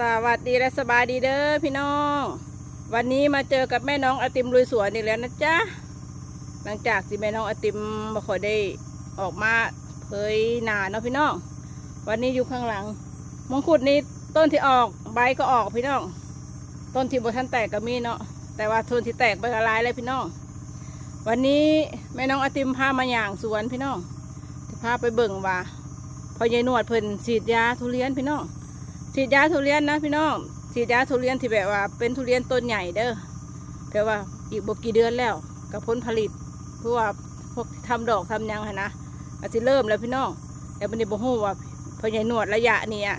สวัสดีและสบายดีเด้อพี่น้อง วันนี้มาเจอกับแม่น้องอติมลุยสวนอีกแล้วนะจ๊ะหลังจากที่แม่น้องอติมมาคอยได้ออกมาเผยหนาเนาะพี่น้องวันนี้อยู่ข้างหลังมงคุดนี้ต้นที่ออกใบก็ออกพี่น้อง ต้นที่บทันแตกก็มีเนาะแต่ว่าต้นที่แตกใบละลายเลยพี่น้อง วันนี้แม่น้องอติมพามาอย่างสวนพี่น้องจะพาไปเบิ่งว่าพอยายนวดเพิ่นฉีดยาทุเรียนพี่น้อง ฉีดยาทุเรียนนะพี่น้องฉีดยาทุเรียนที่แบบว่า เป็นทุเรียนต้นใหญ่เด้อแต่ว่าอีกบกี่เดือนแล้วกับผลผลิตเพราะว่าพวกทำดอกทำหยังหั้นะอาจจะเริ่มแล้วพี่น้องแต่บันนี้บ่ฮู้ว่าพอใหญ่หนวดระยะนี้อะ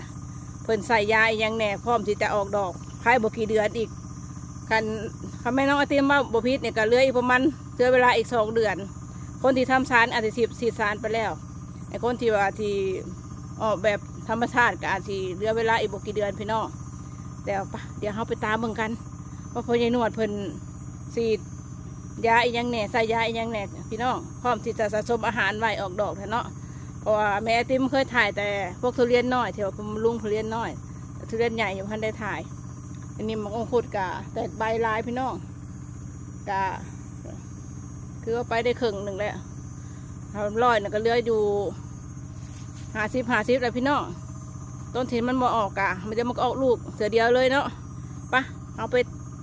เพิ่นใส่ยาอีหยังแน่พร้อมที่จะออกดอกภายบ่กี่เดือนอีกคันคำแม่น้องไอติมว่าบ่พิษเนี่ยก็เหลืออีกประมาณเหลือเวลาอีกสองเดือน คนที่ทำสารอาจจะฉีดฉีดสารไปแล้วไอ้คนที่ว่าที่ออกแบบ ธรรมชาติก็อาจจะเหลือเวลาอีกบกี่เดือนพี่น้องเดี๋ยวปะเดี๋ยวเราไปตามเบิ่งกันว่าพอยายนวดเพิ่นฉีดยาอีหยังแหน่ใส่ยาอีหยังแหน่พี่น้องพร้อมที่จะสะสมอาหารไว้ออกดอกแท้เนาะเพราะว่าแม่ติมเคยถ่ายแต่พวกทุเรียนน้อยเที่ยวลุงทุเรียนน้อยทุเรียนใหญ่ยังพันได้ถ่ายอันนี้มันองคุดกะแต่ใบลายพี่น้องกะคือว่าไปได้ครึ่งหนึ่งแล้วทำร้อยน่ะก็เลืออยู่ หาสิบหาสิบเลยพี่น้องต้นถิ่นมันมาออกอะมันจะมาออกลูกเสือเดียวเลยเนาะปะเอาไป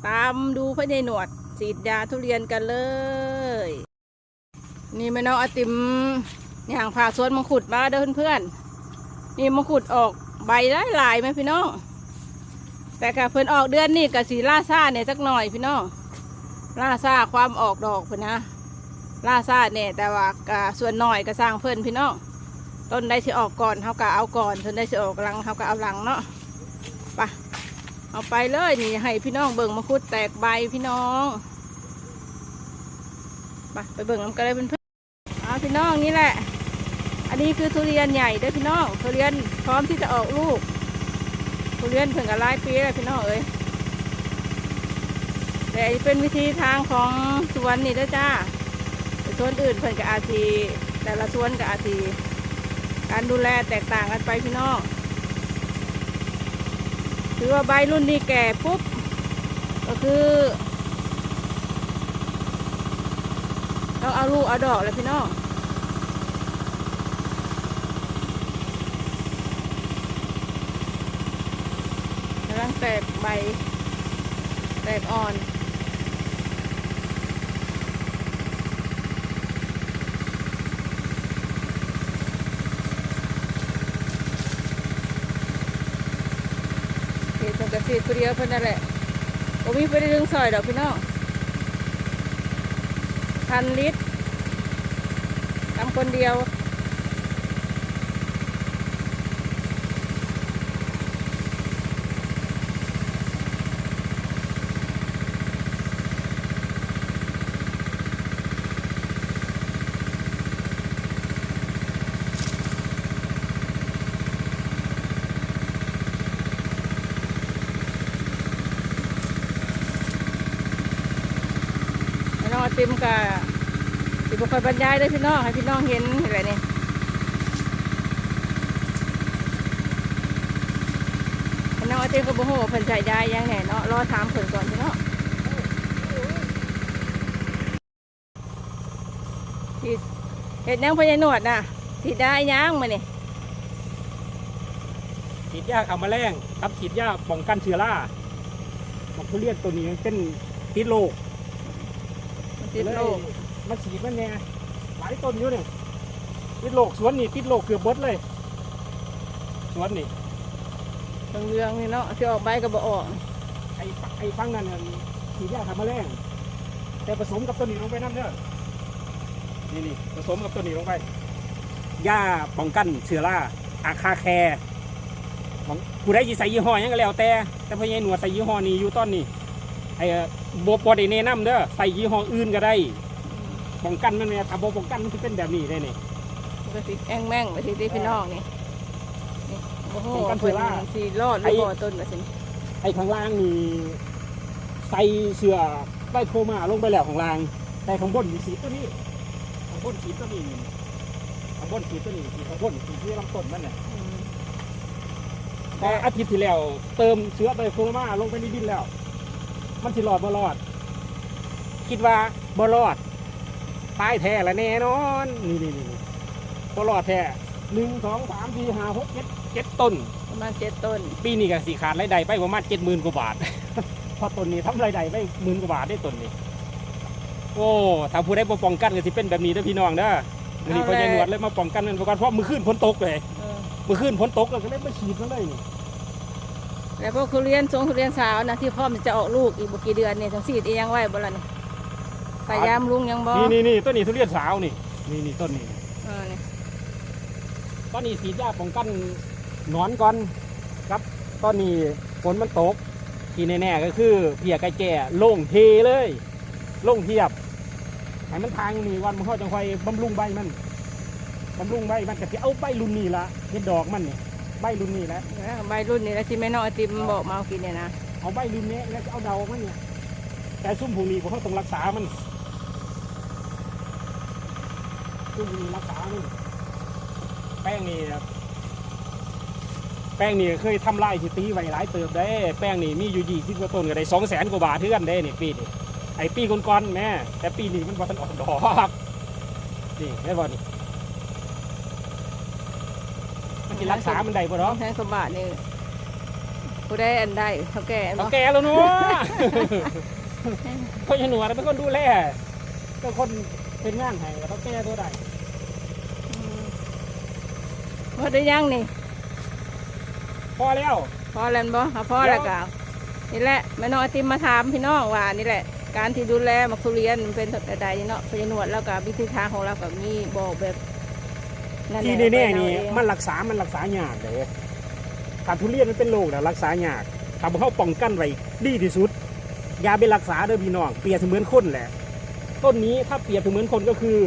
ตามดูพระในหนวดฉีดยาทุเรียนกันเลย นี่แม่น้องอติมอย่างผ่าสวนมังคุดมาเด้อเพื่อนๆนี่มังคุดออกใบได้หลายไหมพี่น้องแต่กะเพิ่นออกเดือนนี่กะสีล่าซ่าเนี่ยสักหน่อยพี่น้องล่าซ่าความออกดอกเพิ่นนะล่าซ่าเนี่ยแต่ว่ากะส่วนหน่อยก็สร้างเพิ่นพี่น้อง ต้นได้สิออกก่อนเขาก็เอาก่อนต้นได้สิออกหลังเขาก็เอาหลังเนาะไปเอาไปเลยนี่ให้พี่น้องเบิ่งมะคุดแตกใบพี่น้องไปไปเบิ่งน้ำกันเลยเพื่อนเอาพี่น้องนี่แหละ อันนี้คือทุเรียนใหญ่ด้อพี่น้องทุเรียนพร้อมที่จะออกลูกทุเรียนเพิ่งกับลายปีแล้วพี่น้องเอ้ยแต่อันนี้เป็นวิธีทางของสวนนี่ด้อจ้าแต่สวนอื่นเพิ่นกับอาทีแต่ละสวนกับอาที การดูแลแตกต่างกันไปพี่น้องถือว่าใบรุ่นนี้แก่ปุ๊บ ก็คือต้องเอาลูกเอาดอกเลยพี่น้องกำลังแตกใบ แตกอ่อน เห็ดมัน กระสีตัวเดียวเพิ่นนั่นแหละผมมีไปได้ดึงซอยดอกพี่น้องพันลิตรทำคนเดียว องไอติมกับสิบุคอยบรรยายเลยพี่น้องให้พี่น้องเห็นอะไรนี่ให้น้องไอติมกับบุหัวาเพิ่นใจยายยังไงเนาะรอถามเพิ่นก่อนพี่น้องทีเห็ดยังพญาหนวดน่ะที่ได้ยังมาเนี่ยฉีดยาฆ่าแมลงครับฉีดยาป้องกันเชื้อราบอกทุเรียนตัวนี้เป็นติดโรค ติดโรคมันฉีดมันเนี่ยหลายต้นอยู่เนี่ยติดโรคสวนนี่ติดโรคเกือบเบิดเลยสวนนี่เรื่องๆนี่เนาะที่ออกใบก็บ่ออกไอ้ไอ้ฟังนั่นน่ะฉีดยาฆ่าแมลงแต่ผสมกับตัวนี้ลงไปนั่นเด้อนี่นี่ผสมกับตัวนี้ลงไปยาป้องกันเชื้อราอาคาแคร์ของผู้ใดสิใส่ยี่ห้อหยังก็แล้วแต่แต่พอใหญหนวดใส่ยี่ห้อนี้อยู่ตอนนี้ ไอ้บบ่ได้แนะนำเด้อใส่ยี่ห้ออื่นก็ได้ป้องกันมันเนี่ยถ้าบ่ป้องกันมันจะเป็นแบบนี้ได้นี่มันก็สิแองแม่งไปสิที่พี่น้องนี่นี่โอ้โหป้องกันเชื้เพิ่อนราสีรอดหรือบ่ต้นว่าสิไอ้ข้างล่างนี่ใส่เสื้อใบโคมาลงไปแล้วข้างล่าง แต่ข้างบนมีสีตัวนี้ข้างบนสีตัวนี้ข้างบนสีตัวนี้สีข้างบนสีที่ลำต้นมันน่ะอืมพออาทิตย์ที่แล้วเติมเชื้อไตรโคโรมาลงไปในดินแล้ว มันสิรอดบ่รอด คิดว่าบ่รอดตายแท้ละแน่นอน นี่นี่นี่บ่รอดแท้หนึ่งสองสามสี่ห้าหกเจ็ดเจ็ดต้น ประมาณเจ็ดต้น ปีนี้ก็สีขาดรายได้ไปประมาณเจ็ดหมื่นกว่าบาท เพอต้นนี้ทำรายได้ไปหมื่นกว่าบาทได้ต้นนี้ โอ้ถ้าผู้ได้บ่ป้องกันก็สิเป็นแบบนี้เด้อพี่น้องเด้อมื้อนี้เอาพ่อเลยใหญ่หนวดเลยมาป้องกันมันก่อนเพราะมือขึ้นฝนตกเลยเออมือขึ้นฝนตกแล้วก็เลยมาฉีดมันเลยนี่ แล้วพวกทุเรียนทรงทุเรียนสาวนะที่พร้อมจะออกลูกอีกบ่กี่เดือนนี่ทั้งสีดอีหยังไว้บ่ล่ะนี่พยายามลุงยังบ่นี่นี่นี่ต้นนี้ทุเรียนสาวนี่นี่นี่ต้นนี้เออนี่ตอนนี้สีดยาป้องกันหนอนก่อนครับตอนนี้ฝนมันตกที่แน่ๆก็คือเพียไก่แก่โล่งเทเลยโล่งเทียบให้มันทางนี่วันมันเข้าจังไฟบำรุงใบมันบำรุงใบมันก็จะเอาใบรุ่นนี้ละเห็ดดอกมันนี่ ใบรุ่นนี้แหละนะใบรุ่นนี้แล้วที่แม่น้องไอติมบอกมาเอากินเนี่ยนะเอาใบรุ่นนี้แล้วจะเอาดอกมันเนี่ยแต่ซุ่มพวกนี้พวกเขาต้องรักษามันซุ่มพวกนี้รักษามันแป้งนี่นะแป้งนี่เคยทำลายที่ตีไว้หลายเติบได้ แป้งนี่มีอยู่ยี่สิบกว่าต้นก็ได้สองแสนกว่าบาทเท่ากันได้นี่ปีนี้ไอ้ปีก่อนๆแม่แต่ปีนี้มันบ่ทันออกดอกนี่ได้บ่นี่ มันจะรักษามันได้บ่น้เนาะองแทนสมบัตินี่ผู้ได้อันได้เท่าแก่เอาเนาะแก่แล้วเนาะพ่อหนวดเป็นคนดูแลก็คนเป็นงานให้เขาแก้ตัวได้อืมพอได้ยังนี่พอแล้วพอแล้วบ่เอาพอแล้วก็นี่แหละแม่น้องไอติมมาถามพี่น้องว่านี่แหละ การที่ดูแลมักทุเรียนมันเป็นแบบใดเนาะพยานวดแล้วก็วิธีทางของเราก็มีบอกแบบ นั่นแหที่ละแน่ๆนี่ไปเอาเอง มันรักษา มันรักษายากเลยถ้าทุเรียนมันเป็นโรคแล้วรักษายากถ้าเขาป้องกันไว้ดีที่สุดยาเป็นรักษาเด้อพี่น้อง เปรียบเสมือนคนแหละ ต้นนี้ถ้าเปรียบเสมือนคนก็คือ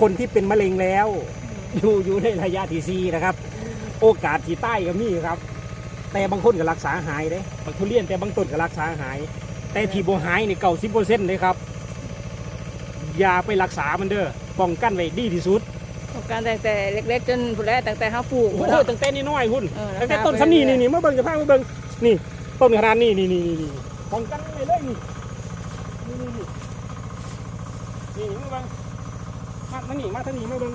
คนที่เป็นมะเร็งแล้ว อยู่อยู่ในระยะที่ซีนะครับ โอกาสที่ใต้ก็มีครับ แต่บางคนก็รักษาหายเด้บางทุเรียนแต่บางต้นก็รักษาหาย แต่ที่บ่หายนี่เก่าสิบเปอร์เซ็นต์เลยครับ อย่าไปรักษามันเด้อป้องกันไว้ดีที่สุด ประการตั้งแต่เล็ก ๆ จนผู้แรกตั้งแต่เขาปลูกโอ้พุ่นโหเนาะตั้งแต่นี่น้อยคุณเออตั้งแต่ราคาต้นไปสำนี่เรื่นี่อยๆนี่มาเบิ่งจะพามาเบิ่งนี่ต้นขนาดนี้นี่นี่นี่นี่ป้องกันไว้เลยนี่นี่นี่นี่นี่มาเบิ่งมาทางนี้มาทางนี้มาเบิ่ง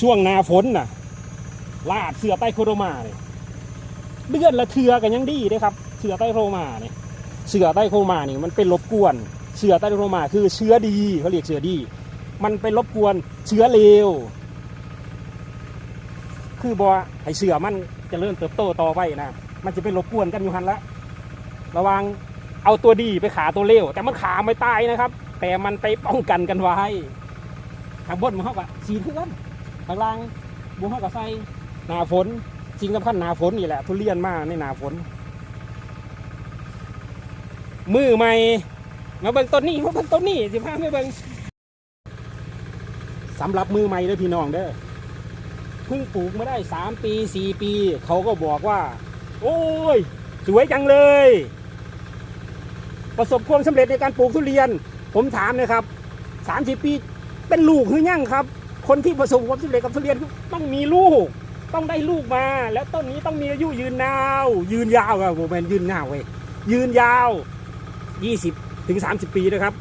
ช่วงหน้าฝนน่ะ ลาดเสือใต้โคโรมาเนี่ยเดือนละเทือกันยังดีเด้ครับ เสือใต้โคโรมาเนี่ยเสือใต้โคโรมานี่มันเป็นรบกวน เสือใต้โคโรมาคือเชื้อดีเขาเรียกเชื้อดี มันไปรบกวนเชื้อเลวคือบอให้เสือมันเจะเริ่มเติบโตต่อไปนะมันจะไปรบกวนกันอยู่หันละระวังเอาตัวดีไปขาตัวเลวแต่มันขาไม่ตายนะครับ แต่มันไปป้องกันกันไว้ทางบนมันเขากับสีเพื่อนทางล่างบุ้งเขากับใส่หนาฝนสิ่งสำคัญหนาฝนนี่แหละ ทุเรียนมากในหนาฝน มือใหม่มาเบิ่งต้นนี้มาเบิ่งต้นนี้สิพาไม่เบิ่ง สำหรับมือใหม่เด้อพี่น้องเด้อเพิ่งปลูกมาได้สามปีสี่ปี เขาก็บอกว่า โอ้ย สวยจังเลย ประสบความสำเร็จในการปลูกทุเรียน ผมถามนะครับสามสิบปีเป็นลูกหรือยังครับ คนที่ประสบความสำเร็จกับทุเรียนต้องมีลูก ต้องได้ลูกมา แล้วต้นนี้ต้องมีอายุยืนนาว ยืนยาวครับผมเป็นยืนยาวเว้ยยืนยาวยี่สิบถึงสามสิบปีนะครับ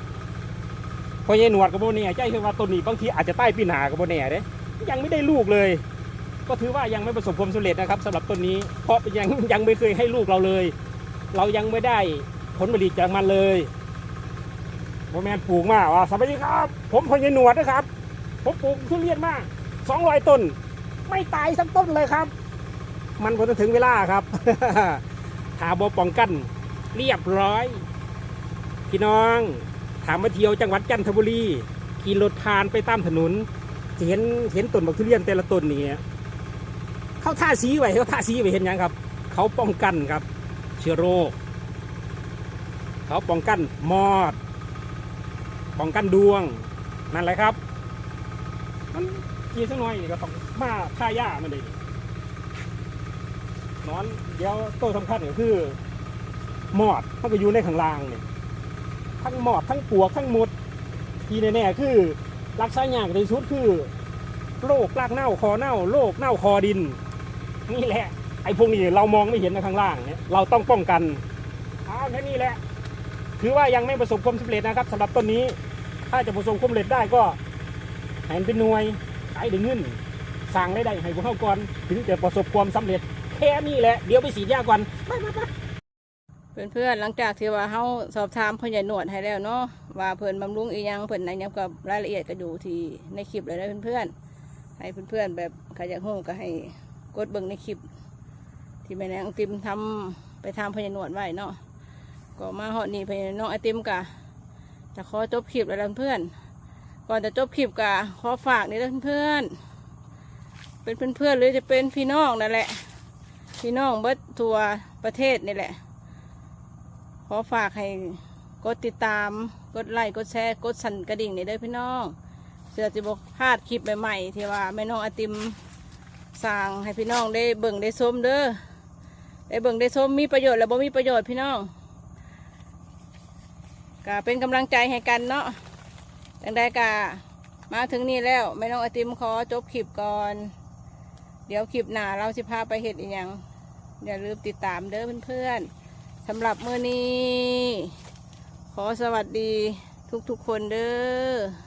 พราะยายหนวดกับโบเนี่ยใจคือว่าต้นนี้บางทีอาจจะใต้ปีหนากับโบเนี่ยเด้ยังไม่ได้ลูกเลย ก็ถือว่ายังไม่ประสบความสำเร็จนะครับสำหรับต้นนี้เพราะยังยังไม่เคยให้ลูกเราเลย เรายังไม่ได้ผลผลิตจากมันเลยโมแมนปลูกมาว่าสวัสดีครับ ผมพญหนวดนะครับ ผมปลูกทุเรียนมาสองร้อยต้น ไม่ตายสักต้นเลยครับ มันพอจะถึงเวลาครับถาบอป้องกัน เรียบร้อย พี่น้อง ถามมาเที่ยวจังหวัดจันทบุรีขี่รถผ่านไปตามถนนเห็นเห็นต้นบักทุเรียนแต่ละต้นนี่เขาท่าสีไว้เขาท่าสีไว้เห็นยังครับ เขาป้องกันครับ เชื้อโรค เขาป้องกันมอด ป้องกันดวงนั่นแหละครับ มันกีสักหน่อยนี่ก็ต้องมาฆ่าหญ้ามันเลยนอนเดี๋ยวตัวสำคัญก็คือมอดมันก็อยู่ในข้างล่างเนี่ย ทั้งหมอดทั้งปวกทั้งหมด ที่แน่ๆคือรักษาอย่างที่สุดคือโรครากเน่าคอเน่าโรคเน่าคอดิน นี่แหละ ไอ้พวกนี้เรามองไม่เห็นนะข้างล่างเนี่ยเราต้องป้องกันเอาแค่นี้แหละ ถือว่ายังไม่ประสบความสำเร็จนะครับสำหรับต้นนี้ ถ้าจะประสบความสำเร็จได้ก็ให้มันเป็นหน่วยขายได้เงินสั่งได้ได้ให้พวกเขาก่อนถึงจะประสบความสำเร็จแค่นี้แหละ เดี๋ยวไปสีดยาก่อน เพื่อนๆหลังจากที่ว่าเฮาสอบถามพ่อใหญ่หนวดให้แล้วเนาะว่าเพิ่อนบำรุงอียังเพิ่อนไหนยังกับรายละเอียดก็อยู่ที่ในคลิปเลยนะเพื่อนๆให้เพื่อนๆแบบใครอยากรู้ก็ให้กดเบิ่งในคลิป ที่แม่นางติมทำไปทำพ่อใหญ่หนวดไว้เนาะก็มาฮอดนี่พญ่น้องไอติมกะจะขอจบคลิปแล้วเพื่อนก่อนจะจบคลิปกะขอฝากนี่เด้อเพื่อนเป็นเพื่อนๆหรือจะเป็นพี่น้องนั่นแหละ พี่น้องเบิดทั่วประเทศนี่แหละ ขอฝากให้กดติดตาม กดไลค์ กดแชร์ กดสั่นกระดิ่งนี่เด้อพี่น้องเสือจะบอกพลาดคลิปใหม่ๆที่ว่าแม่น้องอติมสั่งให้พี่น้องได้เบิ่งได้ชมเด้อ ได้เบิ่งได้ชมมีประโยชน์และบ่มีประโยชน์พี่น้องก็เป็นกำลังใจให้กันเนาะจังใดกะมาถึงนี่แล้วแม่น้องอติมขอจบคลิปก่อน เดี๋ยวคลิปหน้าเราสิพาไปเห็ดอีกอย่างอย่าลืมติดตามเด้อเพื่อนๆ สำหรับมื้อนี้ ขอสวัสดีทุกๆคนเด้อ